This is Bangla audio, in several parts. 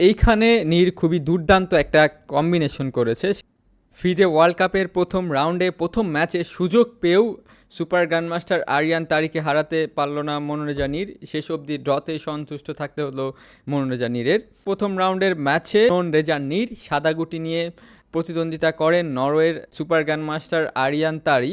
এইখানে নীর খুবই দুর্দান্ত একটা কম্বিনেশন করেছে। ফিদে ওয়ার্ল্ড কাপের প্রথম রাউন্ডে প্রথম ম্যাচে সুযোগ পেয়েও সুপার গ্র্যান্ডমাস্টার আরিয়ান তারিকে হারাতে পারল না মনোরেজা নীর। শেষ অবধি ড্রতে সন্তুষ্ট থাকতে হলো মনোরেজা নীরের। প্রথম রাউন্ডের ম্যাচে মনোরেজা নীর সাদা গুটি নিয়ে প্রতিদ্বন্দ্বিতা করেন নরওয়ের সুপার গ্র্যান্ডমাস্টার আরিয়ান তারি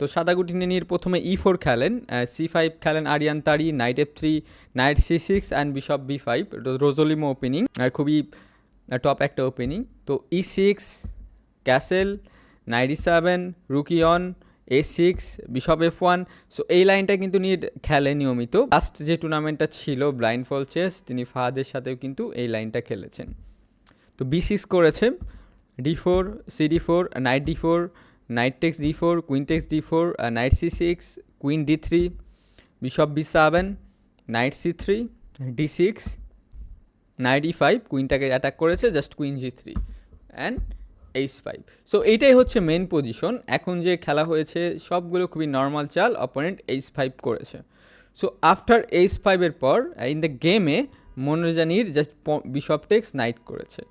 তো সাদা গুটি নিয়ে প্রথমে ই ফোর খেলেন সি ফাইভ খেলেন Aryan Tari knight F three knight C six and bishop B five Rossolimo opening খুবই টপ একটা ওপেনিং তো E six castle ninety seven rook E one A six bishop F one so এই লাইনটা কিন্তু নিয়ে খেলে নিয়মিত। লাস্ট যে টুর্নামেন্টটা ছিল ব্লাইন্ড ফল চেস তিনি ফাহাদের সাথেও কিন্তু এই লাইনটা খেলেছেন। তো বি সিক্স করেছে D four C D four knight D four knight takes D four queen takes D four knight C six queen D three bishop B seven knight C three D six knight E five কুইনটাকে attack করেছে just queen G three and H five so এইটাই হচ্ছে মেন পজিশন এখন যে খেলা হয়েছে, সবগুলো খুবই নর্মাল চাল অপোনেন্ট এইচ ফাইভ করেছে। সো আফটার এইচ ফাইভের পর ইন দ্য গেমে মনোজানির জাস্ট বিশপ টেক্স নাইট করেছে।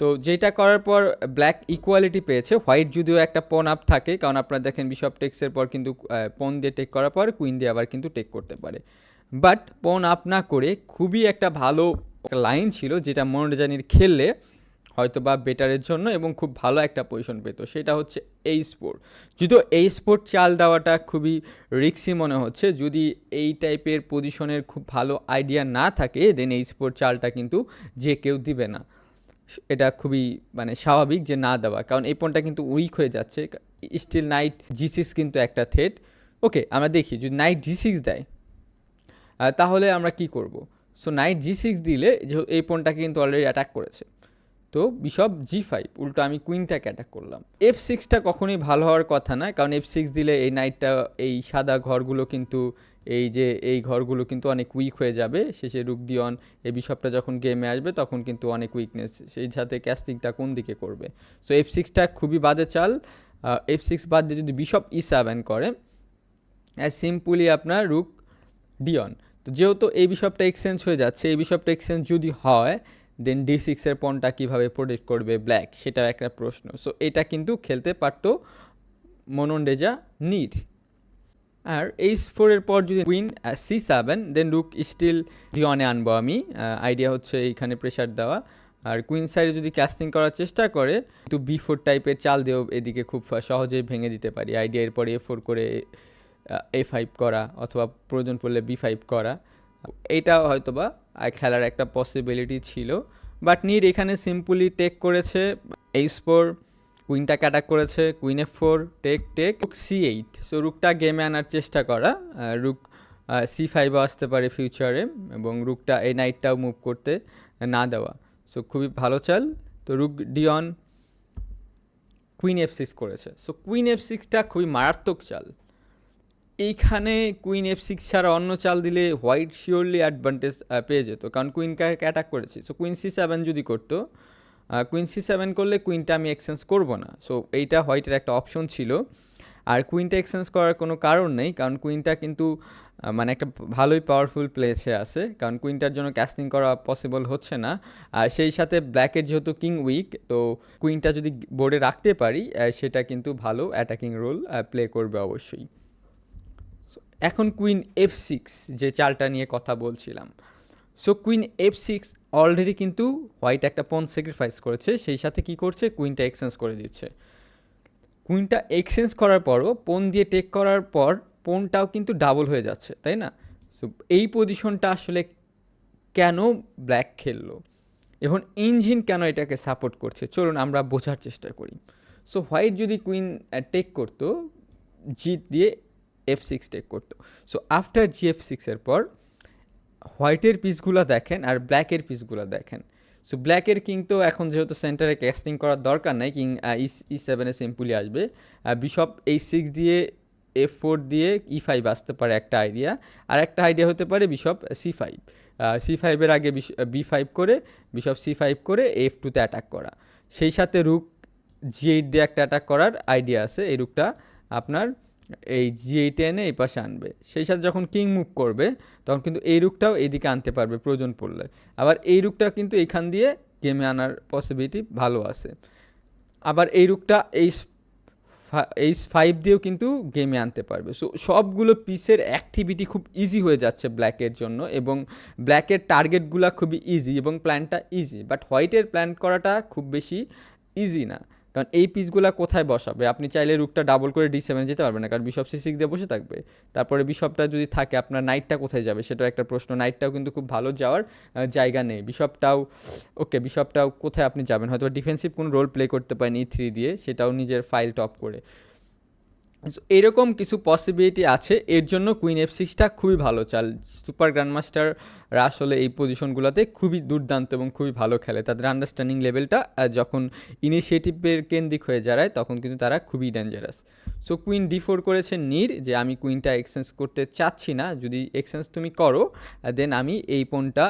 তো যেটা করার পর ব্ল্যাক ইকুয়ালিটি পেয়েছে হোয়াইট যদিও একটা পন আপ থাকে, কারণ আপনারা দেখেন বিশপ টেক্সের পর কিন্তু পন দিয়ে টেক করার পর কুইন দিয়ে আবার কিন্তু টেক করতে পারে। বাট পন আপ না করে খুবই একটা ভালো লাইন ছিল যেটা মনোরজানির খেললে হয়তো বা বেটারের জন্য এবং খুব ভালো একটা পজিশন পেতো, সেটা হচ্ছে এই স্পোর্ট যদিও এই স্পোর্ট চাল দেওয়াটা খুবই রিক্সি মনে হচ্ছে, যদি এই টাইপের পজিশনের খুব ভালো আইডিয়া না থাকে দেন এই স্পোর্ট চালটা কিন্তু যে কেউ দিবে না। এটা খুবই মানে স্বাভাবিক যে না দেওয়া। কারণ এই পনটা কিন্তু উইক হয়ে যাচ্ছে। স্টিল নাইট জি সিক্স কিন্তু একটা থ্রেড ওকে আমরা দেখি, যদি নাইট জি সিক্স দেয় তাহলে আমরা কি করব? সো নাইট জি সিক্স দিলে যে এই পনটাকে কিন্তু অলরেডি অ্যাটাক করেছে। তো বিশপ জি ফাইভ উল্টো আমি কুইনটাকে অ্যাটাক করলাম। এফ সিক্সটা কখনোই ভালো হওয়ার কথা না, কারণ এফ সিক্স দিলে এই নাইটটা এই সাদা ঘরগুলো কিন্তু এই যে এই ঘরগুলো কিন্তু অনেক উইক হয়ে যাবে। শেষে রুকডিয়ন এই বিশপটা যখন গেমে আসবে, তখন কিন্তু অনেক উইকনেস সেই সাথে ক্যাস্টিংটা কোন দিকে করবে? সো এফ সিক্সটা খুবই বাজে চাল। এফ সিক্স বাদ দিয়ে যদি বিশপ ই সেভেন করে অ্যাজ সিম্পলি আপনার রুক ডিয়ন তো যেহেতু এই বিশপটা এক্সচেঞ্জ হয়ে যাচ্ছে, এই বিশপটা এক্সচেঞ্জ যদি হয় দেন ডি সিক্সের পনটা কীভাবে প্রোটেক্ট করবে ব্ল্যাক সেটাও একটা প্রশ্ন। সো এটা কিন্তু খেলতে পারতো মনোন্ডেজা নিড আর এইচ ফোরের পর যদি queen C seven then rook still ডিওনে আনব আমি। আইডিয়া হচ্ছে এইখানে প্রেশার দেওয়া। আর কুইন সাইডে যদি ক্যাস্টিং করার চেষ্টা করে তো বি ফোর টাইপের চাল দিয়েও এদিকে খুব সহজেই ভেঙে দিতে পারি। আইডিয়া এরপর এ ফোর করে এ ফাইভ করা অথবা প্রয়োজন পড়লে বি ফাইভ করা। এইটা হয়তোবা খেলার একটা পসিবিলিটি ছিল। বাট নির এখানে সিম্পলি টেক করেছে এইচ ফোর কুইনটাকে অ্যাটাক করেছে? Queen F four take take C eight so রুকটা গেমে আনার চেষ্টা করা। রুক সি ফাইভও আসতে পারে ফিউচারে এবং রুকটা এই নাইটটাও মুভ করতে না দেওয়া। সো খুবই ভালো চাল। তো rook D one queen F six করেছে। সো কুইন এফ সিক্সটা খুবই মারাত্মক চাল। এইখানে কুইন এফ সিক্স ছাড়া অন্য চাল দিলে হোয়াইট শিওরলি অ্যাডভান্টেজ পেয়ে যেত। কারণ কুইনকে অ্যাটাক করেছি? সো কুইন সি সেভেন যদি করতো কুইন সি সেভেন করলে কুইনটা আমি এক্সচেঞ্জ করব না। সো এইটা হোয়াইটের একটা অপশন ছিল। আর কুইনটা এক্সচেঞ্জ করার কোনো কারণ নেই, কারণ কুইনটা কিন্তু মানে একটা ভালোই পাওয়ারফুল প্লেসে আছে। কারণ কুইনটার জন্য ক্যাস্টিং করা পসিবল হচ্ছে না। আর সেই সাথে ব্ল্যাকের যেহেতু কিং উইক তো কুইনটা যদি বোর্ডে রাখতে পারি সেটা কিন্তু ভালো অ্যাটাকিং রোল প্লে করবে অবশ্যই। এখন কুইন এফ সিক্স যে চালটা নিয়ে কথা বলছিলাম। So queen F six already কিন্তু হোয়াইট একটা পন স্যাক্রিফাইস করেছে, সেই সাথে কি করছে? কুইনটা এক্সচেঞ্জ করে দিচ্ছে। কুইনটা এক্সচেঞ্জ করার পরও পোন দিয়ে টেক করার পর পোনটাও কিন্তু ডাবল হয়ে যাচ্ছে, তাই না? সো এই পজিশনটা আসলে কেন ব্ল্যাক খেললো? এখন ইঞ্জিন কেন এটাকে সাপোর্ট করছে? চলুন আমরা বোঝার চেষ্টা করি। সো হোয়াইট যদি কুইন টেক করতো জিত দিয়ে এফ সিক্স টেক করতো। সো আফটার জি এফ সিক্সের পর হোয়াইটের পিসগুলো দেখেন আর ব্ল্যাকের পিসগুলো দেখেন। সো ব্ল্যাকের কিং তো এখন যেহেতু সেন্টারে ক্যাস্টিং করার দরকার নাই, কিং ই সেভেনে সিম্পলি আসবে। বিশপ এই সিক্স দিয়ে এফ ফোর দিয়ে ই ফাইভ আসতে পারে একটা আইডিয়া আর একটা আইডিয়া হতে পারে বিশপ সি ফাইভ সি ফাইভের আগে বি ফাইভ করে বিশপ সি ফাইভ করে এফ টুতে অ্যাটাক করা। সেই সাথে রুক জি এইট দিয়ে একটা অ্যাটাক করার আইডিয়া আছে। এই রুকটা আপনার এই জি এইটে এনে এই পাশে আনবে। সেই সাথে যখন কিং মুভ করবে, তখন কিন্তু এই রুকটাও এইদিকে আনতে পারবে প্রয়োজন পড়লে। আবার এই রুকটা কিন্তু এইখান দিয়ে গেমে আনার পসিবিলিটি ভালো আছে। আবার এই রুকটা এই এইচ ফাইভ দিয়েও কিন্তু গেমে আনতে পারবে। সো সবগুলো পিসের অ্যাক্টিভিটি খুব ইজি হয়ে যাচ্ছে ব্ল্যাকের জন্য এবং ব্ল্যাকের টার্গেটগুলো খুবই ইজি এবং প্ল্যানটা ইজি বাট হোয়াইটের প্ল্যান করাটা খুব বেশি ইজি না। কারণ এই পিসগুলো কোথায় বসাবে? আপনি চাইলে রুকটা ডাবল করে ডি সেভেন যেতে পারবেন না, কারণ বিশপ সি সিক্স দিয়ে বসে থাকবে। তারপরে বিশপটা যদি থাকে, আপনার নাইটটা কোথায় যাবে সেটাও একটা প্রশ্ন। নাইটটাও কিন্তু খুব ভালো যাওয়ার জায়গা নেই। বিশপটাও ওকে বিশপটাও কোথায় আপনি যাবেন? হয়তো ডিফেন্সিভ কোনো রোল প্লে করতে পারেন ই থ্রি দিয়ে, সেটাও নিজের ফাইল টপ করে। এরকম কিছু পসিবিলিটি আছে। এর জন্য কুইন এফ সিক্সটা খুবই ভালো চাল। সুপার গ্র্যান্ডমাস্টাররা আসলে এই পজিশনগুলোতে খুবই দুর্দান্ত এবং খুবই ভালো খেলে। তাদের আন্ডারস্ট্যান্ডিং লেভেলটা যখন ইনিশিয়েটিভের কেন্দ্রিক হয়ে যায় তখন কিন্তু তারা খুবই dangerous so queen D four করেছে নির যে আমি কুইনটা এক্সচেঞ্জ করতে চাচ্ছি না। যদি এক্সচেঞ্জ তুমি করো দেন আমি এই ফোনটা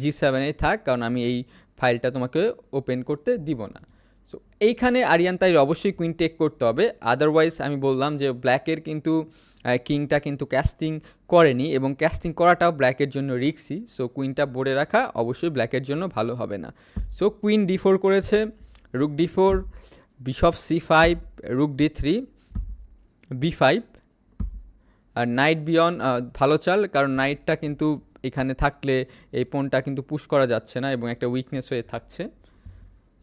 জি সেভেনে থাক, কারণ আমি এই ফাইলটা তোমাকে ওপেন করতে দিব না। সো এইখানে আরিয়ান তাই অবশ্যই কুইন টেক করতে হবে। আদারওয়াইজ আমি বললাম যে ব্ল্যাকের কিন্তু কিংটা কিন্তু ক্যাস্টিং করেনি এবং ক্যাস্টিং করাটাও ব্ল্যাকের জন্য রিক্সি সো কুইনটা বোর্ডে রাখা অবশ্যই ব্ল্যাকের জন্য ভালো হবে না। সো কুইন ডি ফোর করেছে rook D four bishop C five rook D three B five আর নাইট বিয়ন ভালো চাল, কারণ নাইটটা কিন্তু এখানে থাকলে এই পোনটা কিন্তু পুশ করা যাচ্ছে না এবং একটা উইকনেস হয়ে থাকছে।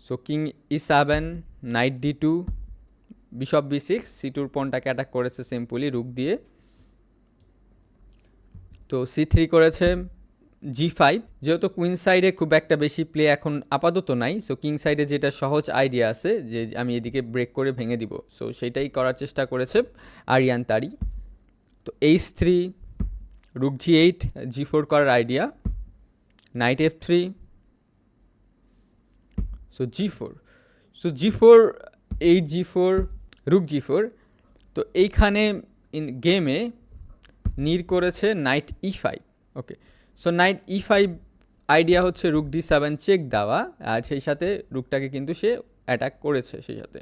So king E seven knight D two bishop B six C টুর পনটাকে অ্যাটাক করেছে সিম্পলি রুক দিয়ে। তো সি থ্রি করেছে জি ফাইভ যেহেতু কুইন সাইডে খুব একটা বেশি প্লে এখন আপাতত নাই সো কিং সাইডে যেটা সহজ আইডিয়া আছে যে আমি এদিকে ব্রেক করে ভেঙে দিব। সো সেটাই করার চেষ্টা করেছে আরিয়ান তারি তো H three rook G eight G four করার idea knight F three so G four so G four eight G four rook G four তো এইখানে ইন গেমে নির করেছে knight E five okay so knight E five idea হচ্ছে রুক ডি সেভেন চেক দেওয়া, আর সেই সাথে রুকটাকে কিন্তু সে অ্যাটাক করেছে সেই সাথে।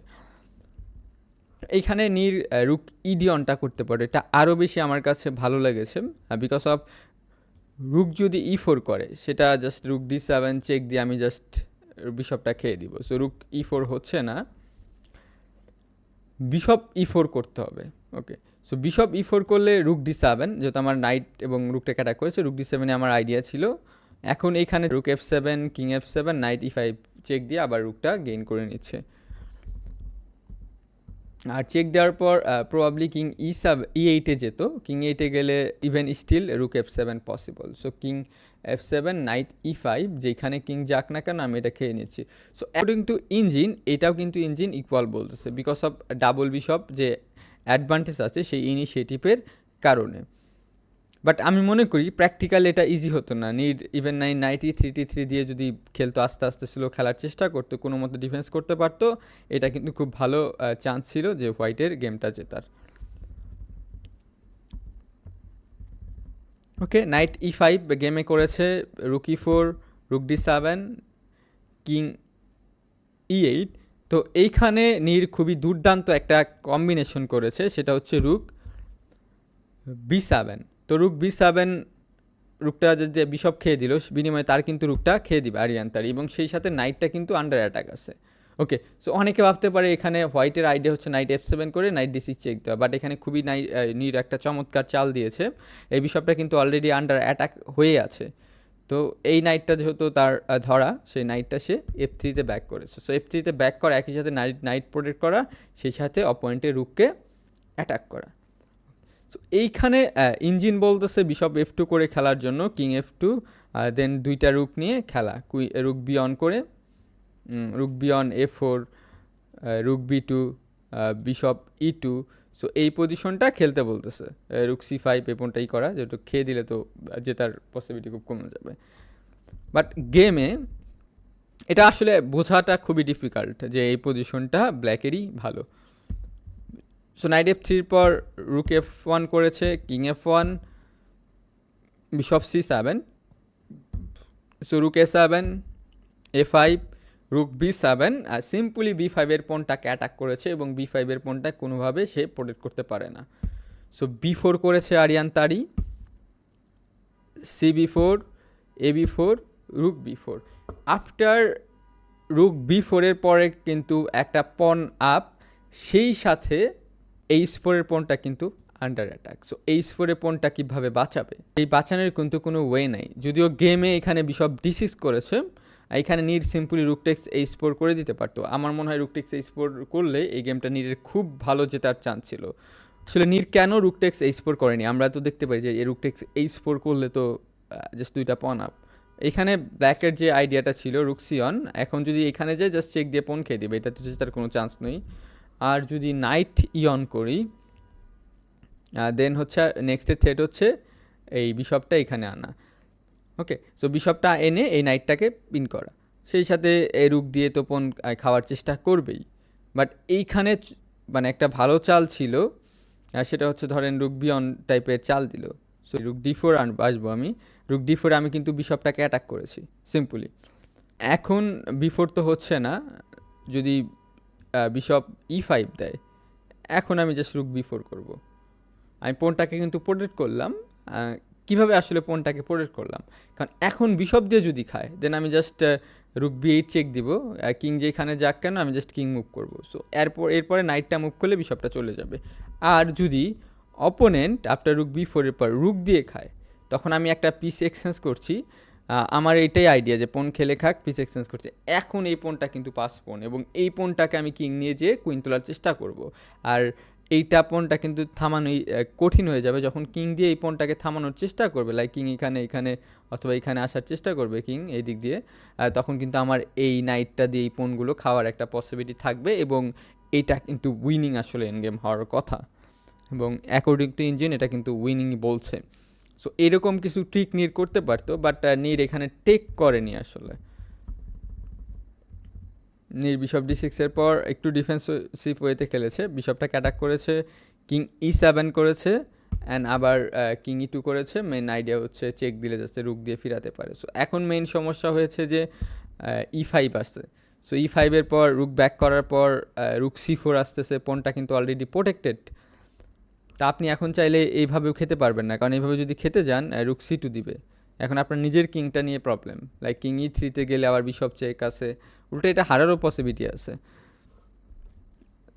এইখানে নির রুক ইডিয়নটা করতে পারে। এটা আরও বেশি আমার কাছে ভালো লেগেছে বিকজ অফ রুক যদি ই ফোর করে, সেটা just rook D seven check দিয়ে আমি জাস্ট বিশপটা খেয়ে দিব। সো রুক ই ফোর হচ্ছে না। বিশপ ই ফোর করতে হবে। Okay so bishop E four করলে রুক ডি সেভেন যেহেতু আমার নাইট এবং রুকটাকে অ্যাটাক করেছে রুক ডি সেভেনে আমার আইডিয়া ছিল। এখন এইখানে rook F seven king F seven knight E five check দিয়ে আবার রুকটা গেইন করে নিচ্ছে। আর চেক দেওয়ার পর প্রবাবলি কিং ই সাব ই এইটে যেত। কিং এইটে গেলে even still rook F seven possible so king F seven knight E five যেখানে কিং যাক না কেন, আমি এটা খেয়ে নিচ্ছি। সো অ্যাকর্ডিং টু ইঞ্জিন এটাও কিন্তু ইঞ্জিন ইকুয়াল বলতেছে বিকজ অফ ডাবল বিশপ যে অ্যাডভান্টেজ আছে সেই ইনিশিয়েটিভের কারণে। বাট আমি মনে করি প্র্যাকটিক্যাল এটা ইজি হতো না। Need even nine ninety three T three দিয়ে যদি খেলতো, আস্তে আস্তে স্লো খেলার চেষ্টা করতো, কোনো মতো ডিফেন্স করতে পারতো, এটা কিন্তু খুব ভালো চান্স ছিল যে হোয়াইটের গেমটা জেতার। ওকে, নাইট ই ফাইভ গেমে করেছে rook E four rook D seven, king E eight তো এইখানে নীর খুবই দুর্দান্ত একটা কম্বিনেশন করেছে, সেটা হচ্ছে রুক বি সেভেন তো রুক বি সেভেন রুকটা যদি বিশপ খেয়ে দিল, বিনিময়ে তার কিন্তু রুকটা খেয়ে দিবে আরিয়ান তার, এবং সেই সাথে নাইটটা কিন্তু আন্ডার অ্যাটাক আছে। ওকে সো অনেকে ভাবতে পারে এখানে হোয়াইটের আইডিয়া হচ্ছে নাইট এফ সেভেন করে নাইট ডি সিক্স চেক দেওয়া বাট এখানে খুবই নাই নির একটা চমৎকার চাল দিয়েছে। এই বিশপটা কিন্তু অলরেডি আন্ডার অ্যাটাক হয়ে আছে। তো এই নাইটটা যেহেতু তার ধরা, সেই নাইটটা সে এফ থ্রিতে ব্যাক করেছে। সো এফ থ্রিতে ব্যাক করা, একই সাথে নাইট নাইট প্রোটেক্ট করা, সেই সাথে অপয়েন্টের রুককে অ্যাটাক করা। সো এইখানে ইঞ্জিন বলতেছে বিশপ এফ টু করে খেলার জন্য কিং এফ টু দেন দুইটা রুক নিয়ে খেলা কুই রুক বি অন করে। B on A four rook B two bishop E two so এই পজিশনটা খেলতে বলতেছে। রুক সি ফাইভ এপনটাই করা, যেহেতু খেয়ে দিলে তো জেতার পসিবিলিটি খুব কমে যাবে। বাট গেমে এটা আসলে বোঝাটা খুবই ডিফিকাল্ট যে এই পজিশনটা ব্ল্যাকেরই ভালো। সো নাইট এফ থ্রির পর রুক এফ ওয়ান করেছে king F one bishop C seven so rook A seven A five rook B seven simply B ফাইভের পনটাকে অ্যাটাক করেছে এবং বি ফাইভের পনটা কোনোভাবে সে প্রোটেক্ট করতে পারে না। সো বি ফোর করেছে Aryan Tari, C B four, A B four, rook B four. After rook B ফোরের পরে কিন্তু একটা পন আপ, সেই সাথে এই স্পোরের পনটা কিন্তু আন্ডার অ্যাটাক। সো এই স্পোরের পনটা কীভাবে বাঁচাবে? এই বাঁচানোর কিন্তু কোনো ওয়ে নাই। যদিও গেমে এখানে বিশপ ডিসিস করেছে এখানে নির সিম্পলি রুকটেক্স এই স্পোর করে দিতে পারতো। আমার মনে হয় রুকটেক্স এই স্পোর করলে এই গেমটা নিরের খুব ভালো জেতার চান্স ছিল। আসলে নির কেন রুকটেক্স এই স্পোর করেনি? আমরা তো দেখতে পাই যে এই রুকটেক্স এই স্পোর করলে তো জাস্ট দুইটা পন আপ এখানে ব্ল্যাকের যে আইডিয়াটা ছিল রুকসিয়ন এখন যদি এখানে যায় জাস্ট চেক দিয়ে পন খেয়ে দেবে। এটা তো জেতার কোনো চান্স নেই। আর যদি নাইট ইয়ন করি দেন হচ্ছে নেক্সটের থ্রেট হচ্ছে এই বিশপটা এখানে আনা। ওকে সো বিশপটা এনে এই নাইটটাকে পিন করা। সেই সাথে এই রুক দিয়ে তো পন খাওয়ার চেষ্টা করবেই। বাট এইখানে মানে একটা ভালো চাল ছিল সেটা হচ্ছে ধরেন রুক বিয়ন টাইপের চাল দিল। সো রুক ডি ফোর আসব আমি। রুক ডি ফোরে আমি কিন্তু বিশপটাকে অ্যাটাক করেছি সিম্পলি এখন বিফোর তো হচ্ছে না, যদি বিশপ ই ফাইভ দেয়, এখন আমি জাস্ট রুক বি ফোর করব। আমি পোনটাকে কিন্তু প্রোটেক্ট করলাম কীভাবে আসলে পোনটাকে প্রোটেক্ট করলাম? কারণ এখন বিশপ দিয়ে যদি খায় দেন আমি just rook B eight check দিব কিং যেখানে যাক কেন, আমি জাস্ট কিং মুভ করব। সো এরপর, এরপরে নাইটটা মুভ করলে বিশপটা চলে যাবে। আর যদি অপোনেন্ট আফটার রুক বি ফোরের পর রুক দিয়ে খায়, তখন আমি একটা পিস এক্সচেঞ্জ করছি। আমার এইটাই আইডিয়া যে পোন খেলে খাক পিস এক্সচেঞ্জ করছে। এখন এই পোনটা কিন্তু পাস পোন এবং এই পোনটাকে আমি কিং নিয়ে যেয়ে কুইন তোলার চেষ্টা করব। আর এইটা পনটা কিন্তু থামানোই কঠিন হয়ে যাবে যখন কিং দিয়ে এই পনটাকে থামানোর চেষ্টা করবে। লাইক কিং এখানে এখানে অথবা এখানে আসার চেষ্টা করবে কিং এই দিক দিয়ে তখন কিন্তু আমার এই নাইটটা দিয়ে এই পনগুলো খাওয়ার একটা পসিবিলিটি থাকবে এবং এইটা কিন্তু উইনিং আসলে এন গেম হওয়ার কথা। এবং অ্যাকর্ডিং টু ইঞ্জিন এটা কিন্তু উইনিংই বলছে। সো এরকম কিছু ট্রিক নির করতে পারতো বাট নির এখানে টেক করেনি আসলে। নির বিশপ ডি সিক্সের পর একটু ডিফেন্সিভ ওয়েতে খেলেছে। বিশপটাকে অ্যাটাক করেছে কিং ই সেভেন করেছে অ্যান্ড আবার কিং ই টু করেছে। মেন আইডিয়া হচ্ছে চেক দিলে যাতে রুক দিয়ে ফিরাতে পারে। সো এখন মেইন সমস্যা হয়েছে যে ই ফাইভ আসছে। সো ই ফাইভের পর রুক ব্যাক করার পর রুক সি ফোর আসতেছে। পনটা কিন্তু অলরেডি প্রোটেক্টেড তা আপনি এখন চাইলে এইভাবেও খেতে পারবেন না। কারণ এইভাবে যদি খেতে যান রুক সি টু দিবে। এখন আপনার নিজের কিংটা নিয়ে প্রবলেম লাইক কিং ই থ্রিতে গেলে আবার বিশপ চেক আছে। উল্টো এটা হারারও পসিবিলিটি আছে।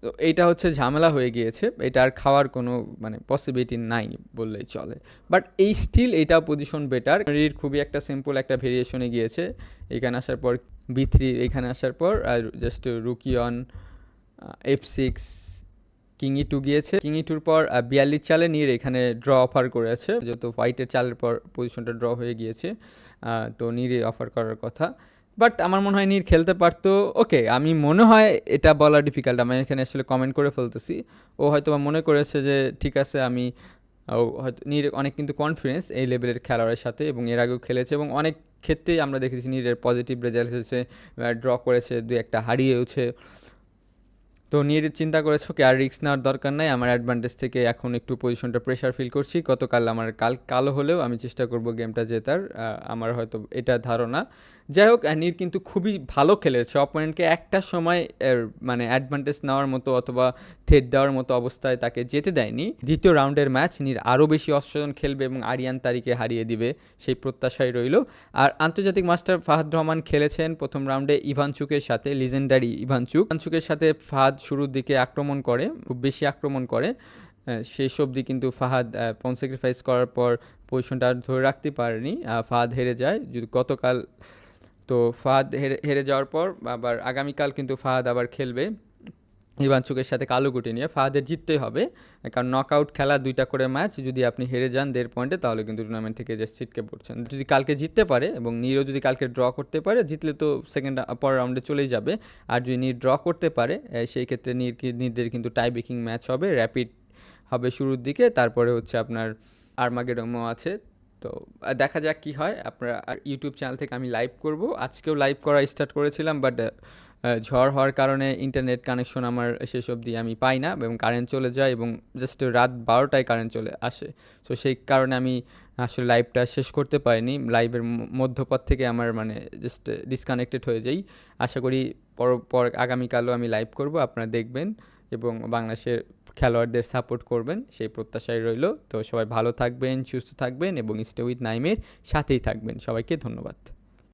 তো এইটা হচ্ছে ঝামেলা হয়ে গিয়েছে। এটা আর খাওয়ার কোনো মানে পসিবিলিটি নাই বললেই চলে। বাট এই স্টিল এটা পজিশন বেটার রির খুবই একটা সিম্পল একটা ভেরিয়েশনে গিয়েছে। এখানে আসার পর বি থ্রি এখানে আসার পর আর just রুকিয়ন F six king E two গিয়েছে। কিংই টুর পর বিয়াল্লিশ চালে নিয়ে এখানে ড্র অফার করেছে। যেহেতু হোয়াইটের চালের পর পজিশনটা ড্র হয়ে গিয়েছে তো নিরে অফার করার কথা। বাট আমার মনে হয় নির খেলতে পারতো। ওকে আমি মনে হয় এটা বলা ডিফিকাল্ট আমি এখানে আসলে কমেন্ট করে ফেলতেছি। ও হয়তো বা মনে করেছে যে, ঠিক আছে, আমি হয়তো নির অনেক কিন্তু কনফিডেন্স এই লেভেলের খেলোয়াড়ের সাথে এবং এর আগেও খেলেছে এবং অনেক ক্ষেত্রেই আমরা দেখেছি নিরের পজিটিভ রেজাল্ট এসেছে ড্র করেছে দু একটা হারিয়েওছে। তো নিয়ে চিন্তা করেছ কি, আর রিক্স নেওয়ার দরকার নাই। আমার অ্যাডভান্টেজ থেকে এখন একটু পজিশনটা প্রেশার ফিল করছি। গতকাল আমার কাল কালো হলেও আমি চেষ্টা করব গেমটা জেতার। আমার হয়তো এটা ধারণা। যাই হোক নীর কিন্তু খুবই ভালো খেলেছে। অপোনেন্টকে একটা সময় মানে অ্যাডভান্টেজ নেওয়ার মতো অথবা থেট দেওয়ার মতো অবস্থায় তাকে যেতে দেয়নি। দ্বিতীয় রাউন্ডের ম্যাচ নীর আরও বেশি অশ্বাসন খেলবে এবং আরিয়ান তারিকে হারিয়ে দিবে সেই প্রত্যাশাই রইল। আর আন্তর্জাতিক মাস্টার ফাহাদ রহমান খেলেছেন প্রথম রাউন্ডে ইভানচুকের সাথে লিজেন্ডারি ইভানচুক। ইভানচুকের সাথে ফাহাদ শুরুর দিকে আক্রমণ করে, খুব বেশি আক্রমণ করে। সেই সবদি কিন্তু ফাহাদ পন স্যাক্রিফাইস করার পর পজিশনটা ধরে রাখতে পারেনি। ফাহাদ হেরে যায়। যদি গতকাল তো ফাহাদ হেরে হেরে যাওয়ার পর আবার আগামীকাল কিন্তু ফাহাদ আবার খেলবে ইবানচুকের সাথে কালো গুটি নিয়ে। ফাহাদের জিততেই হবে, কারণ নক আউট খেলা দুইটা করে ম্যাচ যদি আপনি হেরে যান দেড় পয়েন্টে তাহলে কিন্তু টুর্নামেন্ট থেকে যে ছিটকে পড়ছেন। যদি কালকে জিততে পারে এবং নিরও যদি কালকে ড্র করতে পারে, জিতলে তো সেকেন্ড পর রাউন্ডে চলেই যাবে। আর যদি নির ড্র করতে পারে সেই ক্ষেত্রে নির নিরদের কিন্তু টাই ব্রেকিং ম্যাচ হবে র্যাপিড হবে শুরুর দিকে। তারপরে হচ্ছে আপনার আর্মাগেডমো আছে। তো দেখা যাক কি হয়। আপনারা ইউটিউব চ্যানেল থেকে আমি লাইভ করব। আজকেও লাইভ করা স্টার্ট করেছিলাম বাট ঝড় হওয়ার কারণে ইন্টারনেট কানেকশন আমার শেষ অবধি আমি পাই না এবং কারেন্ট চলে যায় এবং জাস্ট রাত বারোটায় কারেন্ট চলে আসে। তো সেই কারণে আমি আসলে লাইভটা শেষ করতে পারিনি। লাইভের মধ্যপথ থেকে আমার মানে জাস্ট ডিসকানেক্টেড হয়ে যাই। আশা করি পর পর আগামীকালও আমি লাইভ করব, আপনারা দেখবেন এবং বাংলাদেশের খেলোয়াড়দের সাপোর্ট করবেন, সেই প্রত্যাশাই রইল। তো সবাই ভালো থাকবেন, সুস্থ থাকবেন এবং স্টে উইথ নাইমের সাথেই থাকবেন। সবাইকে ধন্যবাদ।